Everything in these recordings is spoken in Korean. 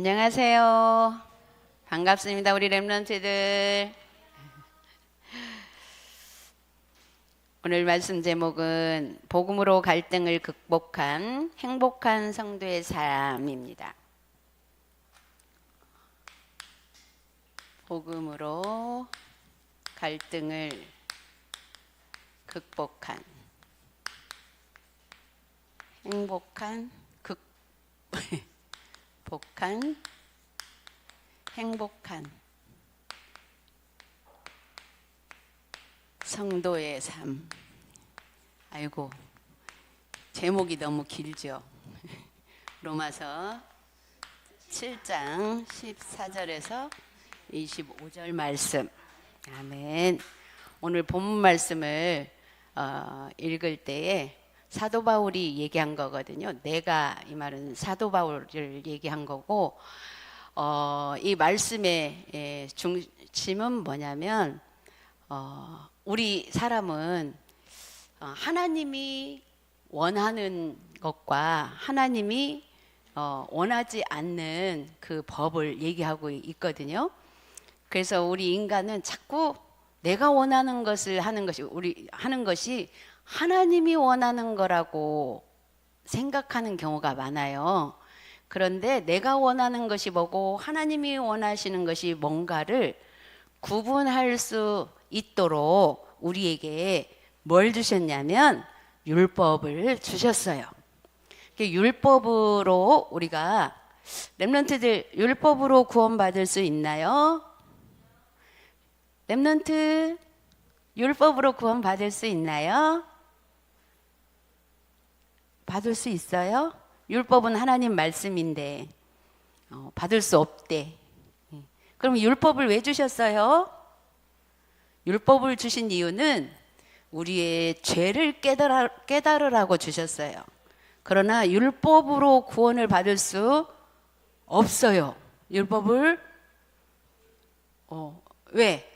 안녕하세요. 반갑습니다. 우리 랩런트들. 오늘 말씀 제목은 복음으로 갈등을 극복한 행복한 성도의 삶입니다. 복음으로 갈등을 극복한 행복한 극 복한 행복한 성도의 삶. 아이고 제목이 너무 길죠. 로마서 7장 14절에서 25절 말씀. 아멘. 오늘 본문 말씀을 어, 읽을 때에 사도 바울이 얘기한 거거든요. 내가 이 말은 사도 바울을 얘기한 거고 어, 이 말씀의 예, 중심은 뭐냐면 어, 우리 사람은 어, 하나님이 원하는 것과 하나님이 어, 원하지 않는 그 법을 얘기하고 있거든요. 그래서 우리 인간은 자꾸 내가 원하는 것을 하는 것이 우리 하는 것이 하나님이 원하는 거라고 생각하는 경우가 많아요. 그런데 내가 원하는 것이 뭐고 하나님이 원하시는 것이 뭔가를 구분할 수 있도록 우리에게 뭘 주셨냐면 율법을 주셨어요. 그 율법으로 우리가 렘런트들 율법으로 구원받을 수 있나요? 렘런트 율법으로 구원받을 수 있나요? 받을 수 있어요? 율법은 하나님 말씀인데 어, 받을 수 없대. 예. 그럼 율법을 왜 주셨어요? 율법을 주신 이유는 우리의 죄를 깨달아, 깨달으라고 주셨어요. 그러나 율법으로 구원을 받을 수 없어요. 율법을 어, 왜?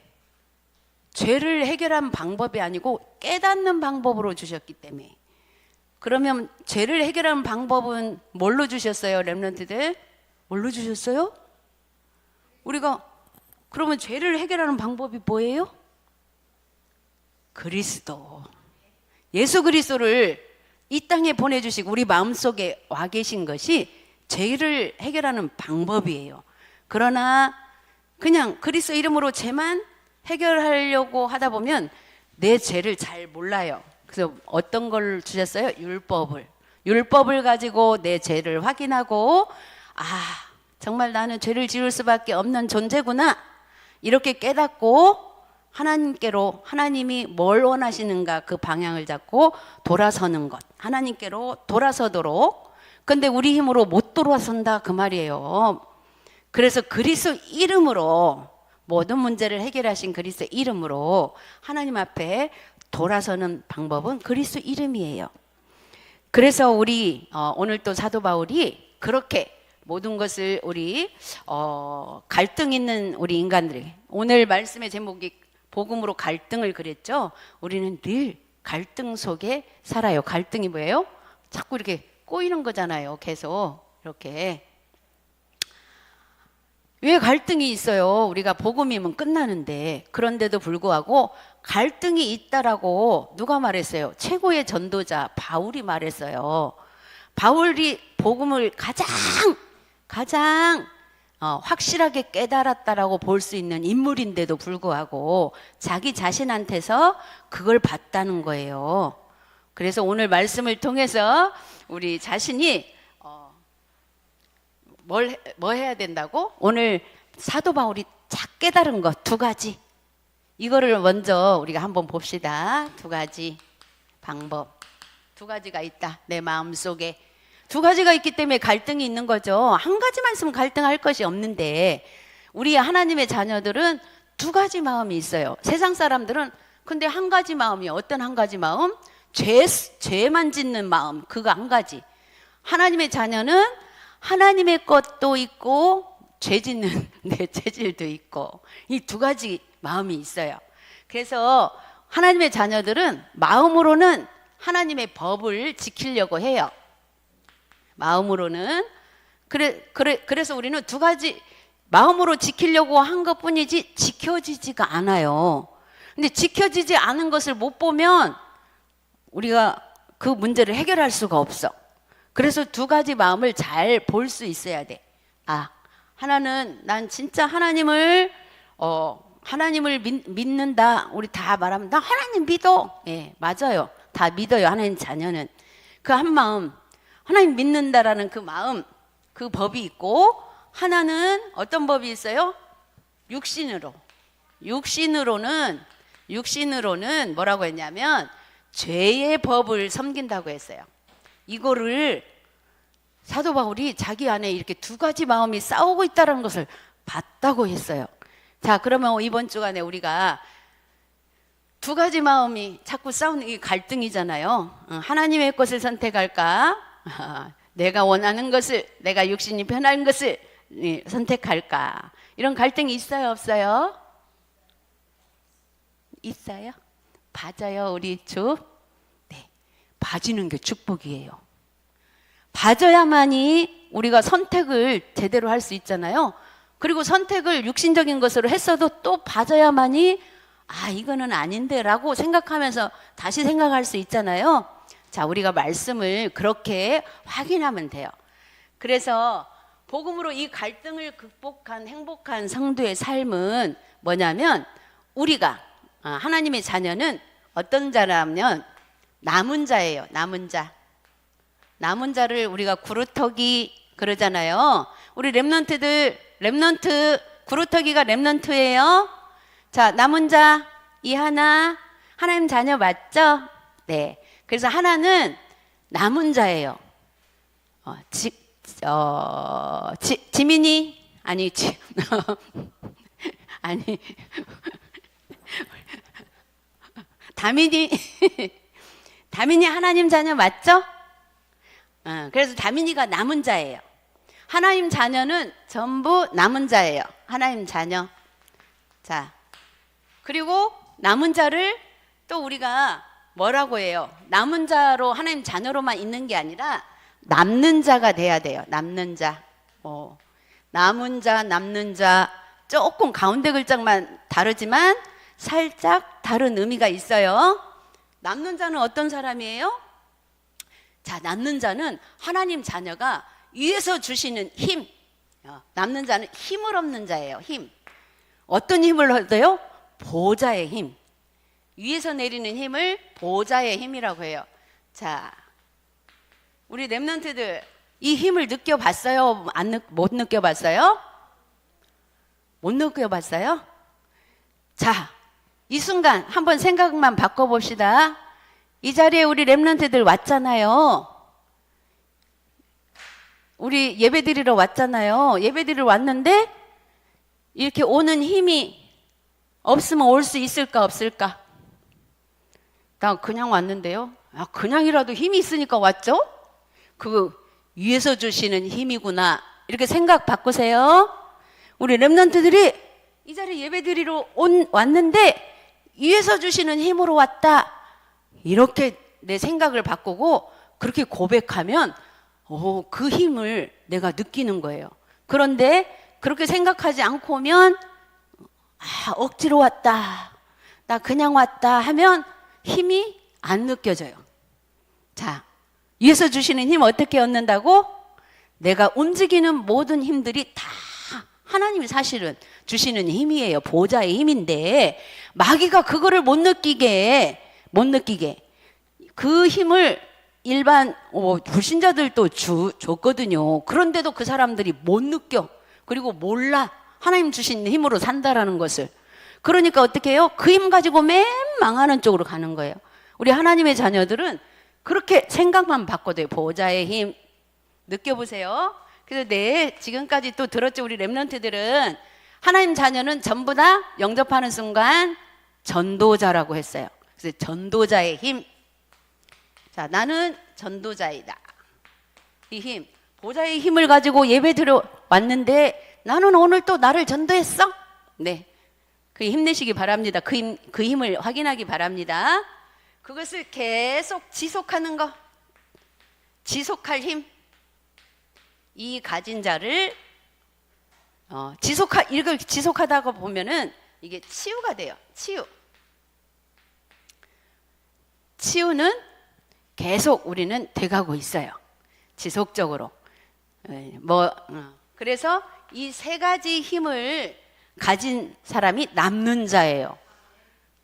죄를 해결한 방법이 아니고 깨닫는 방법으로 주셨기 때문에. 그러면 죄를 해결하는 방법은 뭘로 주셨어요, 렘런트들? 뭘로 주셨어요? 우리가 그러면 죄를 해결하는 방법이 뭐예요? 그리스도. 예수 그리스도를 이 땅에 보내주시고 우리 마음속에 와 계신 것이 죄를 해결하는 방법이에요. 그러나 그냥 그리스도 이름으로 죄만 해결하려고 하다 보면 내 죄를 잘 몰라요. 그래서 어떤 걸 주셨어요? 율법을. 율법을 가지고 내 죄를 확인하고 아, 정말 나는 죄를 지을 수밖에 없는 존재구나. 이렇게 깨닫고 하나님께로 하나님이 뭘 원하시는가 그 방향을 잡고 돌아서는 것. 하나님께로 돌아서도록. 근데 우리 힘으로 못 돌아선다 그 말이에요. 그래서 그리스도 이름으로 모든 문제를 해결하신 그리스도 이름으로 하나님 앞에 돌아서는 방법은 그리스도 이름이에요. 그래서 우리 어, 오늘 또 사도 바울이 그렇게 모든 것을 우리 어, 갈등 있는 우리 인간들에게 오늘 말씀의 제목이 복음으로 갈등을 그랬죠. 우리는 늘 갈등 속에 살아요. 갈등이 뭐예요? 자꾸 이렇게 꼬이는 거잖아요. 계속 이렇게 왜 갈등이 있어요? 우리가 복음이면 끝나는데 그런데도 불구하고 갈등이 있다라고 누가 말했어요? 최고의 전도자 바울이 말했어요. 바울이 복음을 가장 가장 어, 확실하게 깨달았다라고 볼 수 있는 인물인데도 불구하고 자기 자신한테서 그걸 봤다는 거예요. 그래서 오늘 말씀을 통해서 우리 자신이 어, 뭘, 해- 뭐 해야 된다고? 오늘 사도 바울이 작 깨달은 것 두 가지. 이거를 먼저 우리가 한번 봅시다. 두 가지 방법. 두 가지가 있다. 내 마음 속에. 두 가지가 있기 때문에 갈등이 있는 거죠. 한 가지만 있으면 갈등할 것이 없는데, 우리 하나님의 자녀들은 두 가지 마음이 있어요. 세상 사람들은 근데 한 가지 마음이 어떤 한 가지 마음? 죄, 죄만 짓는 마음. 그거 한 가지. 하나님의 자녀는 하나님의 것도 있고 죄 짓는 내 체질도 있고 이 두 가지 마음이 있어요. 그래서 하나님의 자녀들은 마음으로는 하나님의 법을 지키려고 해요. 마음으로는 그래, 그래, 그래서 우리는 두 가지 마음으로 지키려고 한 것 뿐이지 지켜지지가 않아요. 근데 지켜지지 않은 것을 못 보면 우리가 그 문제를 해결할 수가 없어. 그래서 두 가지 마음을 잘 볼 수 있어야 돼. 아, 하나는 난 진짜 하나님을 어 하나님을 믿, 믿는다. 우리 다 말하면 나 하나님 믿어. 예, 맞아요. 다 믿어요. 하나님 자녀는 그 한 마음 하나님 믿는다라는 그 마음 그 법이 있고 하나는 어떤 법이 있어요? 육신으로. 육신으로는 육신으로는 뭐라고 했냐면 죄의 법을 섬긴다고 했어요. 이거를 사도 바울이 자기 안에 이렇게 두 가지 마음이 싸우고 있다는 것을 봤다고 했어요. 자, 그러면 이번 주간에 우리가 두 가지 마음이 자꾸 싸우는 이 갈등이잖아요. 어, 하나님의 것을 선택할까? 내가 원하는 것을, 내가 육신이 편한 것을 예, 선택할까? 이런 갈등이 있어요, 없어요? 있어요? 봐줘요, 우리 주. 네, 봐주는 게 축복이에요. 봐줘야만이 우리가 선택을 제대로 할 수 있잖아요. 그리고 선택을 육신적인 것으로 했어도 또 봐줘야만이 아, 이거는 아닌데 라고 생각하면서 다시 생각할 수 있잖아요. 자, 우리가 말씀을 그렇게 확인하면 돼요. 그래서 복음으로 이 갈등을 극복한 행복한 성도의 삶은 뭐냐면 우리가 아, 하나님의 자녀는 어떤 자라면 남은 자예요. 남은 자. 남은 자를 우리가 구루터기 그러잖아요. 우리 랩런트들 랩런트 구루터기가 랩런트예요. 자, 남은 자 이 하나 하나님 자녀 맞죠? 네. 그래서 하나는 남은 자예요. 어, 지, 어, 지, 지민이 아니 지 아니 다민이 다민이 하나님 자녀 맞죠? 어, 그래서 다민이가 남은 자예요. 하나님 자녀는 전부 남은 자예요. 하나님 자녀. 자, 그리고 남은 자를 또 우리가 뭐라고 해요? 남은 자로 하나님 자녀로만 있는 게 아니라 남는 자가 돼야 돼요. 남는 자. 어, 남은 자, 남는 자. 조금 가운데 글자만 다르지만 살짝 다른 의미가 있어요. 남는 자는 어떤 사람이에요? 자, 남는 자는 하나님 자녀가 위에서 주시는 힘. 어, 남는 자는 힘을 없는 자예요. 힘. 어떤 힘을 얻어요? 보좌의 힘. 위에서 내리는 힘을 보좌의 힘이라고 해요. 자, 우리 랩런트들 이 힘을 느껴봤어요? 안 느, 못 느껴봤어요? 못 느껴봤어요? 자, 이 순간 한번 생각만 바꿔봅시다. 이 자리에 우리 랩런트들 왔잖아요. 우리 예배 드리러 왔잖아요. 예배 드리러 왔는데 이렇게 오는 힘이 없으면 올 수 있을까 없을까? 나 그냥 왔는데요. 아, 그냥이라도 힘이 있으니까 왔죠? 그 위에서 주시는 힘이구나. 이렇게 생각 바꾸세요. 우리 랩런트들이 이 자리에 예배 드리러 온, 왔는데 위에서 주시는 힘으로 왔다. 이렇게 내 생각을 바꾸고 그렇게 고백하면 오, 그 힘을 내가 느끼는 거예요. 그런데 그렇게 생각하지 않고 오면 아, 억지로 왔다. 나 그냥 왔다 하면 힘이 안 느껴져요. 자, 위에서 주시는 힘 어떻게 얻는다고? 내가 움직이는 모든 힘들이 다 하나님이 사실은 주시는 힘이에요. 보좌의 힘인데 마귀가 그거를 못 느끼게 못 느끼게 그 힘을 일반 어, 불신자들도 주, 줬거든요. 그런데도 그 사람들이 못 느껴. 그리고 몰라. 하나님 주신 힘으로 산다라는 것을. 그러니까 어떻게 해요? 그 힘 가지고 맨 망하는 쪽으로 가는 거예요. 우리 하나님의 자녀들은 그렇게 생각만 바꿔도요. 보좌의 힘. 느껴보세요. 그래서 네, 지금까지 또 들었죠. 우리 랩런트들은 하나님 자녀는 전부 다 영접하는 순간 전도자라고 했어요. 그래서 전도자의 힘. 자, 나는 전도자이다. 이 힘, 보좌의 힘을 가지고 예배 들어 왔는데 나는 오늘 또 나를 전도했어? 네. 그 힘내시기 바랍니다. 그, 힘, 그 힘을 확인하기 바랍니다. 그것을 계속 지속하는 거. 지속할 힘. 이 가진 자를 어, 지속하 이걸 지속하다가 보면은 이게 치유가 돼요. 치유. 치유는 계속 우리는 돼가고 있어요. 지속적으로. 예, 뭐 어. 그래서 이 세 가지 힘을 가진 사람이 남는 자예요.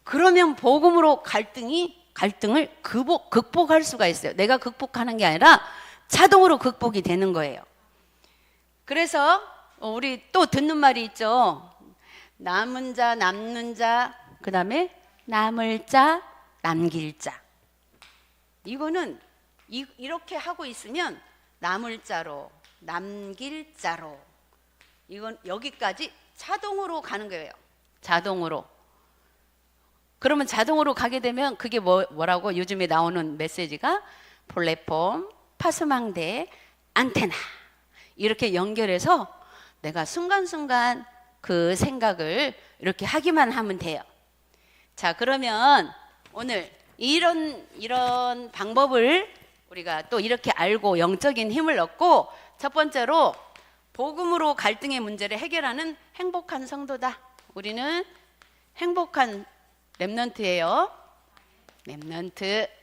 그러면 복음으로 갈등이 갈등을 극복, 극복할 수가 있어요. 내가 극복하는 게 아니라 자동으로 극복이 되는 거예요. 그래서 우리 또 듣는 말이 있죠. 남은 자, 남는 자, 그 다음에 남을 자, 남길 자. 이거는 이, 이렇게 하고 있으면 남을 자로, 남길 자로. 이건 여기까지 자동으로 가는 거예요. 자동으로. 그러면 자동으로 가게 되면 그게 뭐, 뭐라고 요즘에 나오는 메시지가 플랫폼, 파스망대, 안테나 이렇게 연결해서 내가 순간순간 그 생각을 이렇게 하기만 하면 돼요. 자, 그러면 오늘 이런 이런 방법을 우리가 또 이렇게 알고 영적인 힘을 얻고 첫 번째로 복음으로 갈등의 문제를 해결하는 행복한 성도다. 우리는 행복한 랩넌트예요. 랩넌트.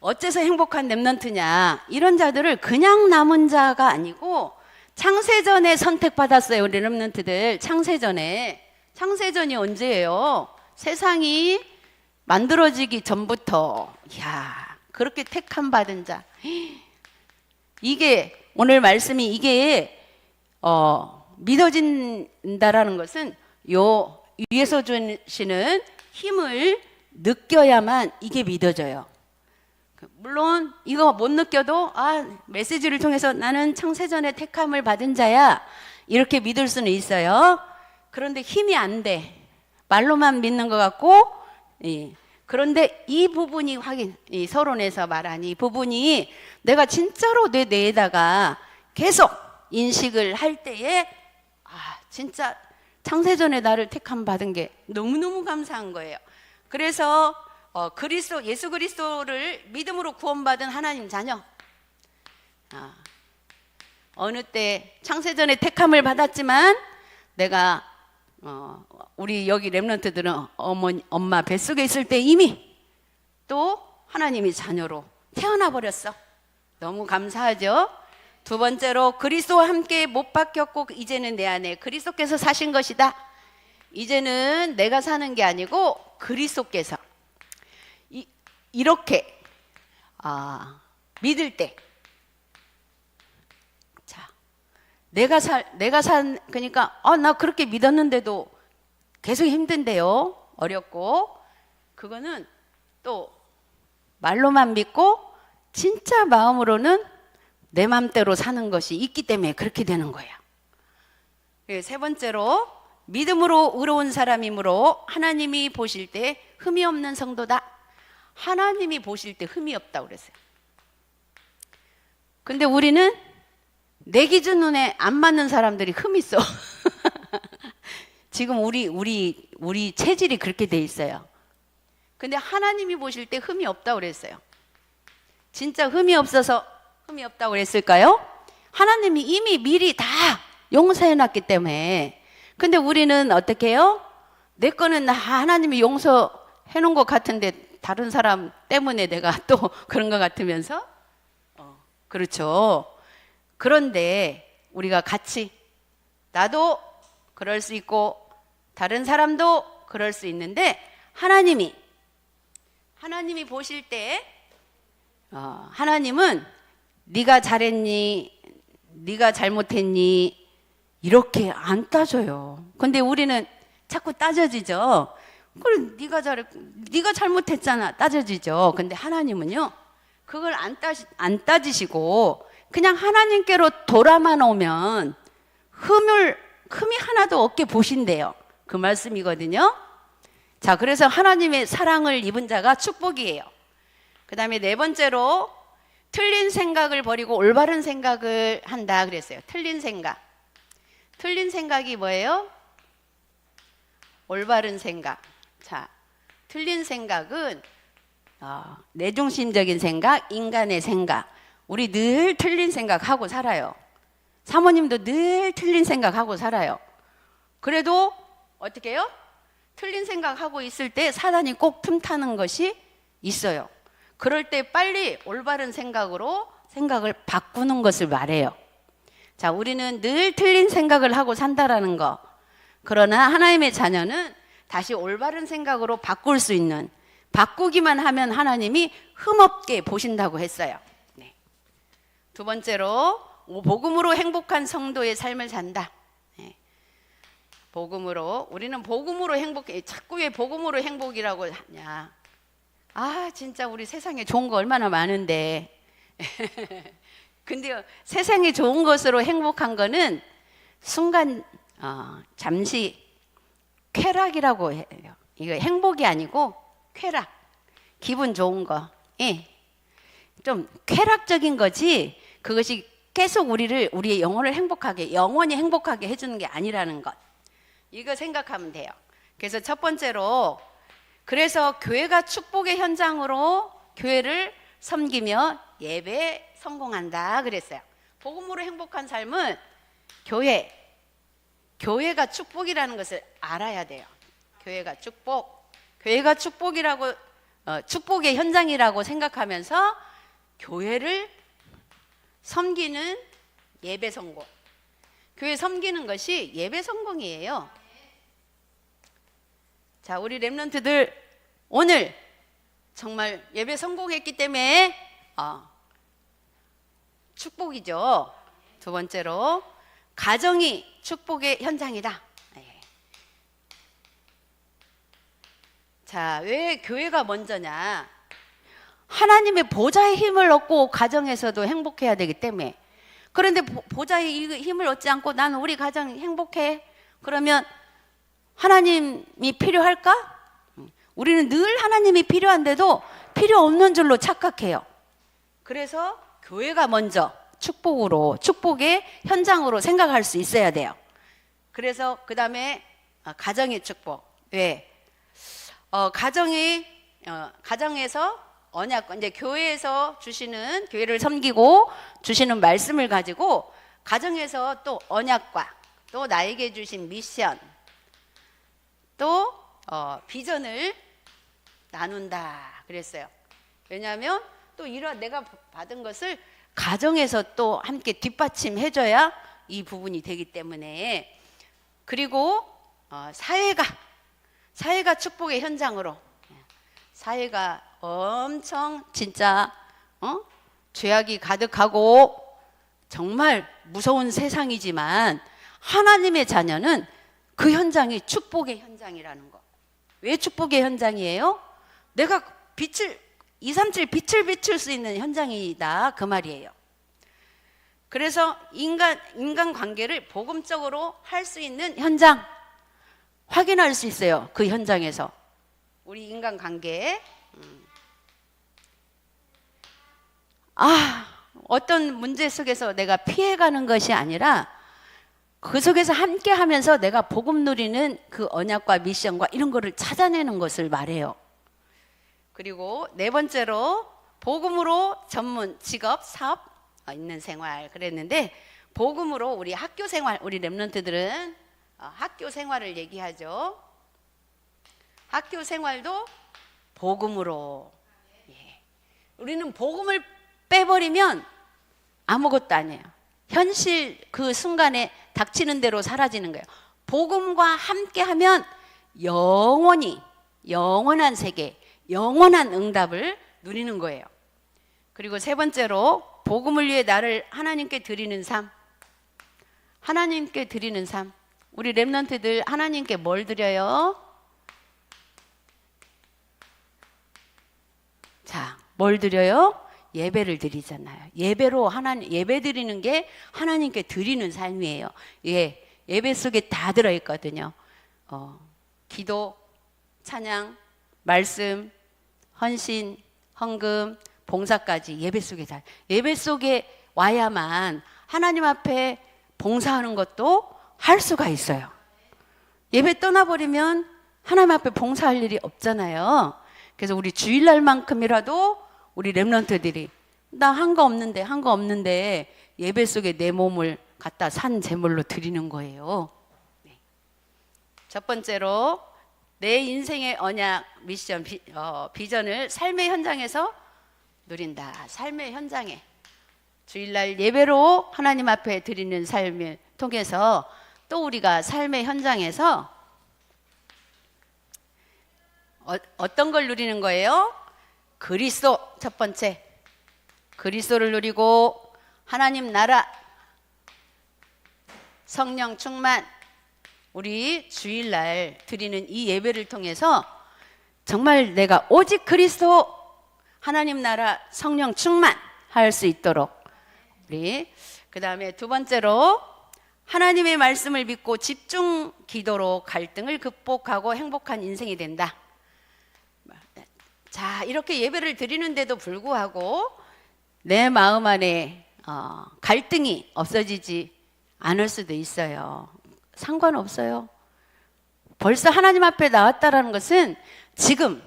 어째서 행복한 랩넌트냐? 이런 자들을 그냥 남은 자가 아니고 창세전에 선택받았어요. 우리 랩넌트들. 창세전에. 창세전이 언제예요? 세상이 만들어지기 전부터. 야 그렇게 택함 받은 자. 이게 오늘 말씀이 이게 어, 믿어진다라는 것은 요 위에서 주시는 힘을 느껴야만 이게 믿어져요. 물론 이거 못 느껴도 아 메시지를 통해서 나는 창세전에 택함을 받은 자야 이렇게 믿을 수는 있어요. 그런데 힘이 안 돼. 말로만 믿는 것 같고 예. 그런데 이 부분이 확인 이 서론에서 말한 이 부분이 내가 진짜로 내 뇌에다가 계속 인식을 할 때에 아 진짜 창세전에 나를 택함 받은 게 너무너무 감사한 거예요. 그래서 어, 그리스도 예수 그리스도를 믿음으로 구원받은 하나님 자녀. 아, 어느 때 창세전에 택함을 받았지만 내가 어, 우리 여기 렘런트들은 어머니 엄마 뱃속에 있을 때 이미 또 하나님이 자녀로 태어나 버렸어. 너무 감사하죠. 두 번째로 그리스도와 함께 못 박혔고 이제는 내 안에 그리스도께서 사신 것이다. 이제는 내가 사는 게 아니고 그리스도께서 이, 이렇게 아, 믿을 때 자, 내가 살 내가 산 그러니까 아, 나 그렇게 믿었는데도 계속 힘든데요. 어렵고 그거는 또 말로만 믿고 진짜 마음으로는 내 맘대로 사는 것이 있기 때문에 그렇게 되는 거야. 예, 세 번째로 믿음으로 의로운 사람이므로 하나님이 보실 때 흠이 없는 성도다. 하나님이 보실 때 흠이 없다 그랬어요. 근데 우리는 내 기준 눈에 안 맞는 사람들이 흠 있어. 지금 우리 우리 우리 체질이 그렇게 돼 있어요. 근데 하나님이 보실 때 흠이 없다 그랬어요. 진짜 흠이 없어서 흠이 없다고 그랬을까요? 하나님이 이미 미리 다 용서해 놨기 때문에. 근데 우리는 어떻게 해요? 내 거는 나 하나님이 용서해 놓은 것 같은데 다른 사람 때문에 내가 또 그런 것 같으면서 어, 그렇죠. 그런데 우리가 같이 나도 그럴 수 있고 다른 사람도 그럴 수 있는데 하나님이 하나님이 보실 때 어, 하나님은 네가 잘했니? 네가 잘못했니? 이렇게 안 따져요. 근데 우리는 자꾸 따져지죠. 그래 네가 잘했 네가 잘못했잖아. 따져지죠. 근데 하나님은요. 그걸 안 따지 안 따지시고 그냥 하나님께로 돌아만 오면 흠을 흠이 하나도 없게 보신대요. 그 말씀이거든요. 자, 그래서 하나님의 사랑을 입은 자가 축복이에요. 그 다음에 네 번째로 틀린 생각을 버리고 올바른 생각을 한다 그랬어요. 틀린 생각. 틀린 생각이 뭐예요? 올바른 생각. 자, 틀린 생각은 어, 내중심적인 생각, 인간의 생각. 우리 늘 틀린 생각하고 살아요. 사모님도 늘 틀린 생각하고 살아요. 그래도 어떻게 해요? 틀린 생각하고 있을 때 사단이 꼭 틈타는 것이 있어요. 그럴 때 빨리 올바른 생각으로 생각을 바꾸는 것을 말해요. 자, 우리는 늘 틀린 생각을 하고 산다라는 거. 그러나 하나님의 자녀는 다시 올바른 생각으로 바꿀 수 있는 바꾸기만 하면 하나님이 흠없게 보신다고 했어요. 네. 두 번째로 복음으로 행복한 성도의 삶을 산다. 네. 복음으로 우리는 복음으로 행복해. 자꾸 왜 복음으로 행복이라고 하냐? 아 진짜 우리 세상에 좋은 거 얼마나 많은데. 근데 세상에 좋은 것으로 행복한 거는 순간 어, 잠시 쾌락이라고 해요. 이거 행복이 아니고 쾌락. 기분 좋은 거. 예. 좀 쾌락적인 거지. 그것이 계속 우리를 우리의 영혼을 행복하게 영원히 행복하게 해주는 게 아니라는 것. 이거 생각하면 돼요. 그래서 첫 번째로 그래서 교회가 축복의 현장으로 교회를 섬기며 예배 성공한다 그랬어요. 복음으로 행복한 삶은 교회 교회가 축복이라는 것을 알아야 돼요. 교회가 축복, 교회가 축복이라고 어, 축복의 현장이라고 생각하면서 교회를 섬기는 예배 성공. 교회 섬기는 것이 예배 성공이에요. 자, 우리 랩런트들 오늘 정말 예배 성공했기 때문에 어, 축복이죠. 두 번째로 가정이 축복의 현장이다. 네. 자, 왜 교회가 먼저냐? 하나님의 보좌의 힘을 얻고 가정에서도 행복해야 되기 때문에. 그런데 보- 보좌의 이 힘을 얻지 않고 나는 우리 가정 행복해. 그러면 하나님이 필요할까? 우리는 늘 하나님이 필요한데도 필요 없는 줄로 착각해요. 그래서 교회가 먼저 축복으로 축복의 현장으로 생각할 수 있어야 돼요. 그래서 그 다음에 가정의 축복. 왜? 어, 가정이 어, 가정에서 언약 이제 교회에서 주시는 교회를 섬기고 주시는 말씀을 가지고 가정에서 또 언약과 또 나에게 주신 미션 또 어, 비전을 나눈다 그랬어요. 왜냐하면 또 이런 내가 받은 것을 가정에서 또 함께 뒷받침해줘야 이 부분이 되기 때문에 그리고 어, 사회가 사회가 축복의 현장으로 사회가 엄청 진짜 어? 죄악이 가득하고 정말 무서운 세상이지만 하나님의 자녀는 그 현장이 축복의 현장이라는 거. 왜 축복의 현장이에요? 내가 빛을 237 빛을 비출 수 있는 현장이다 그 말이에요. 그래서 인간 인간 관계를 복음적으로 할 수 있는 현장 확인할 수 있어요. 그 현장에서 우리 인간 관계 음. 아 어떤 문제 속에서 내가 피해가는 것이 아니라 그 속에서 함께 하면서 내가 복음 누리는 그 언약과 미션과 이런 거를 찾아내는 것을 말해요. 그리고 네 번째로 복음으로 전문 직업 사업 있는 생활 그랬는데 복음으로 우리 학교 생활 우리 랩런트들은 어, 학교 생활을 얘기하죠. 학교 생활도 복음으로 예. 우리는 복음을 빼버리면 아무것도 아니에요. 현실 그 순간에 닥치는 대로 사라지는 거예요. 복음과 함께하면 영원히 영원한 세계, 영원한 응답을 누리는 거예요. 그리고 세 번째로 복음을 위해 나를 하나님께 드리는 삶. 하나님께 드리는 삶. 우리 랩런트들 하나님께 뭘 드려요? 자, 뭘 드려요? 예배를 드리잖아요. 예배로 하나님 예배 드리는 게 하나님께 드리는 삶이에요. 예, 예배 속에 다 들어 있거든요. 어, 기도, 찬양, 말씀, 헌신, 헌금, 봉사까지 예배 속에 다 예배 속에 와야만 하나님 앞에 봉사하는 것도 할 수가 있어요. 예배 떠나버리면 하나님 앞에 봉사할 일이 없잖아요. 그래서 우리 주일날만큼이라도 우리 랩런트들이 나 한 거 없는데 한 거 없는데 예배 속에 내 몸을 갖다 산 제물로 드리는 거예요. 네. 첫 번째로 내 인생의 언약 미션 비, 어, 비전을 삶의 현장에서 누린다. 삶의 현장에 주일날 예배로 하나님 앞에 드리는 삶을 통해서 또 우리가 삶의 현장에서 어, 어떤 걸 누리는 거예요? 그리스도 첫 번째 그리스도를 누리고 하나님 나라 성령 충만 우리 주일날 드리는 이 예배를 통해서 정말 내가 오직 그리스도 하나님 나라 성령 충만 할 수 있도록 우리 그 다음에 두 번째로 하나님의 말씀을 믿고 집중 기도로 갈등을 극복하고 행복한 인생이 된다. 자 이렇게 예배를 드리는데도 불구하고 내 마음 안에 어, 갈등이 없어지지 않을 수도 있어요. 상관없어요. 벌써 하나님 앞에 나왔다라는 것은 지금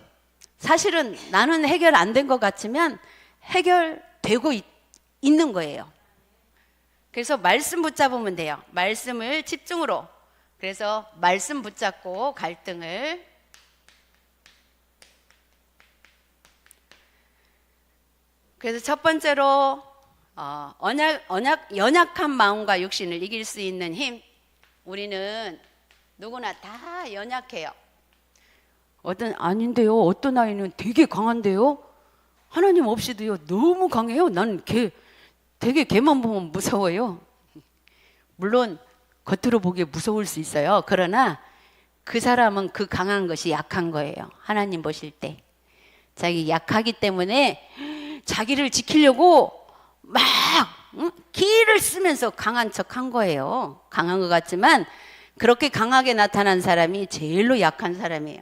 사실은 나는 해결 안 된 것 같지만 해결되고 있, 있는 거예요. 그래서 말씀 붙잡으면 돼요. 말씀을 집중으로. 그래서 말씀 붙잡고 갈등을 그래서 첫 번째로 어, 언약, 언약, 연약한 마음과 육신을 이길 수 있는 힘. 우리는 누구나 다 연약해요. 어떤 아닌데요. 어떤 아이는 되게 강한데요. 하나님 없이도요. 너무 강해요. 나는 걔 되게 걔만 보면 무서워요. 물론 겉으로 보기에 무서울 수 있어요. 그러나 그 사람은 그 강한 것이 약한 거예요. 하나님 보실 때. 자기 약하기 때문에 자기를 지키려고 막 응? 기를 쓰면서 강한 척 한 거예요. 강한 것 같지만 그렇게 강하게 나타난 사람이 제일로 약한 사람이에요.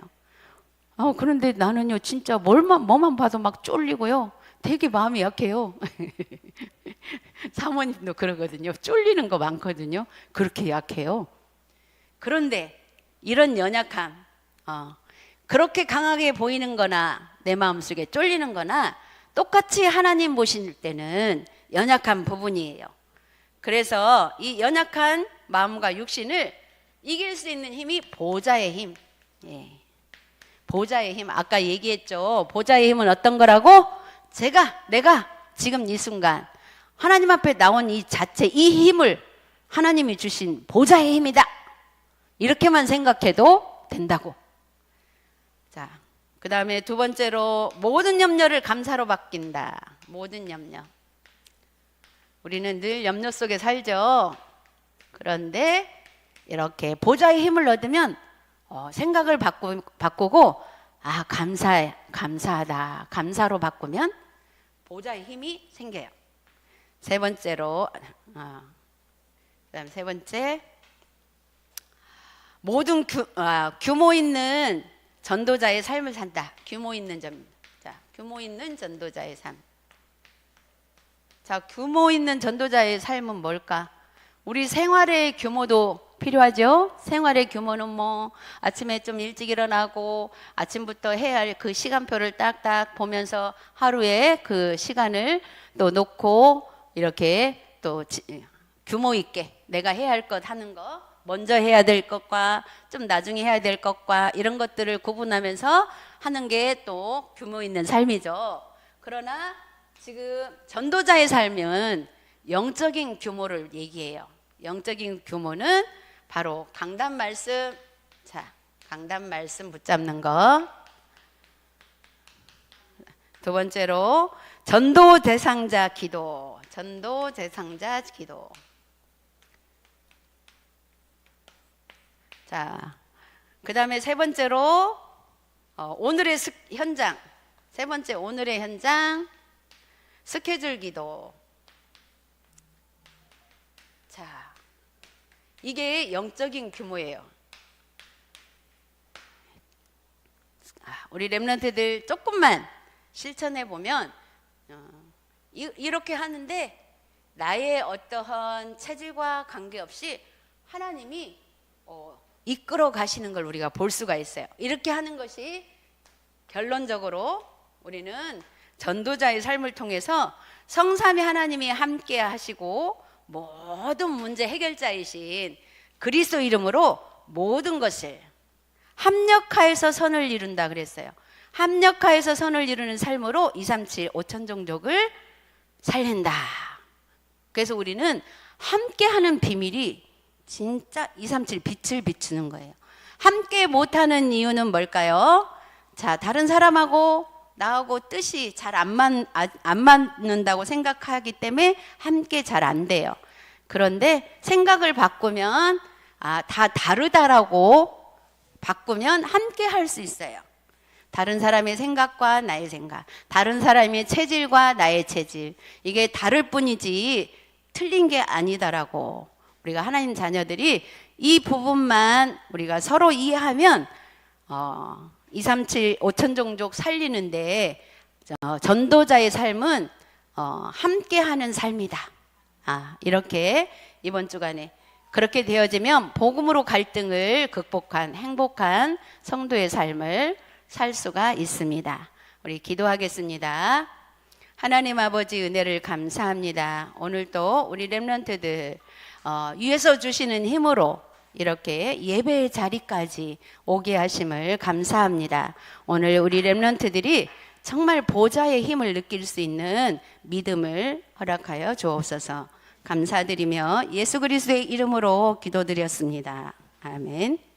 어, 그런데 나는요, 진짜 뭘만, 뭐만 봐도 막 쫄리고요. 되게 마음이 약해요. 사모님도 그러거든요. 쫄리는 거 많거든요. 그렇게 약해요. 그런데 이런 연약함, 어, 그렇게 강하게 보이는 거나 내 마음속에 쫄리는 거나 똑같이 하나님 보실 때는 연약한 부분이에요. 그래서 이 연약한 마음과 육신을 이길 수 있는 힘이 보좌의 힘. 예. 보좌의 힘. 아까 얘기했죠. 보좌의 힘은 어떤 거라고? 제가, 내가 지금 이 순간 하나님 앞에 나온 이 자체, 이 힘을 하나님이 주신 보좌의 힘이다. 이렇게만 생각해도 된다고. 자, 그 다음에 두 번째로 모든 염려를 감사로 바뀐다. 모든 염려. 우리는 늘 염려 속에 살죠. 그런데 이렇게 보좌의 힘을 얻으면 어, 생각을 바꾸, 바꾸고 아 감사 감사하다 감사로 바꾸면 보좌의 힘이 생겨요. 세 번째로 어, 그다음 세 번째 모든 규, 아, 규모 있는 전도자의 삶을 산다. 규모 있는 점. 자, 규모 있는 전도자의 삶. 자, 규모 있는 전도자의 삶은 뭘까? 우리 생활의 규모도 필요하죠? 생활의 규모는 뭐 아침에 좀 일찍 일어나고 아침부터 해야 할 그 시간표를 딱딱 보면서 하루에 그 시간을 또 놓고 이렇게 또 지, 규모 있게 내가 해야 할 것 하는 거 먼저 해야 될 것과 좀 나중에 해야 될 것과 이런 것들을 구분하면서 하는 게 또 규모 있는 삶이죠. 그러나 지금 전도자의 삶은 영적인 규모를 얘기해요. 영적인 규모는 바로 강단 말씀. 자, 강단 말씀 붙잡는 거. 두 번째로 전도 대상자 기도. 전도 대상자 기도. 자, 그 다음에 세 번째로 어, 오늘의 스, 현장. 세 번째 오늘의 현장. 스케줄 기도. 자, 이게 영적인 규모예요. 아, 우리 랩런트들 조금만 실천해 보면 어, 이, 이렇게 하는데 나의 어떠한 체질과 관계없이 하나님이 어, 이끌어 가시는 걸 우리가 볼 수가 있어요. 이렇게 하는 것이 결론적으로 우리는 전도자의 삶을 통해서 성삼위 하나님이 함께 하시고 모든 문제 해결자이신 그리스도 이름으로 모든 것을 합력하여서 선을 이룬다 그랬어요. 합력하여서 선을 이루는 삶으로 237 5천 종족을 살린다. 그래서 우리는 함께 하는 비밀이 진짜 237 빛을 비추는 거예요. 함께 못하는 이유는 뭘까요? 자, 다른 사람하고 나하고 뜻이 잘안안 맞는다고 생각하기 때문에 함께 잘 안 돼요. 그런데 생각을 바꾸면 아, 다 다르다라고 바꾸면 함께 할 수 있어요. 다른 사람의 생각과 나의 생각, 다른 사람의 체질과 나의 체질, 이게 다를 뿐이지 틀린 게 아니다라고 우리가 하나님 자녀들이 이 부분만 우리가 서로 이해하면 어, 237 5천 종족 살리는데 어, 전도자의 삶은 어, 함께하는 삶이다. 아, 이렇게 이번 주간에 그렇게 되어지면 복음으로 갈등을 극복한 행복한 성도의 삶을 살 수가 있습니다. 우리 기도하겠습니다. 하나님 아버지 은혜를 감사합니다. 오늘도 우리 렘런트들 어, 위에서 주시는 힘으로 이렇게 예배의 자리까지 오게 하심을 감사합니다. 오늘 우리 렘런트들이 정말 보좌의 힘을 느낄 수 있는 믿음을 허락하여 주옵소서. 감사드리며 예수 그리스도의 이름으로 기도드렸습니다. 아멘.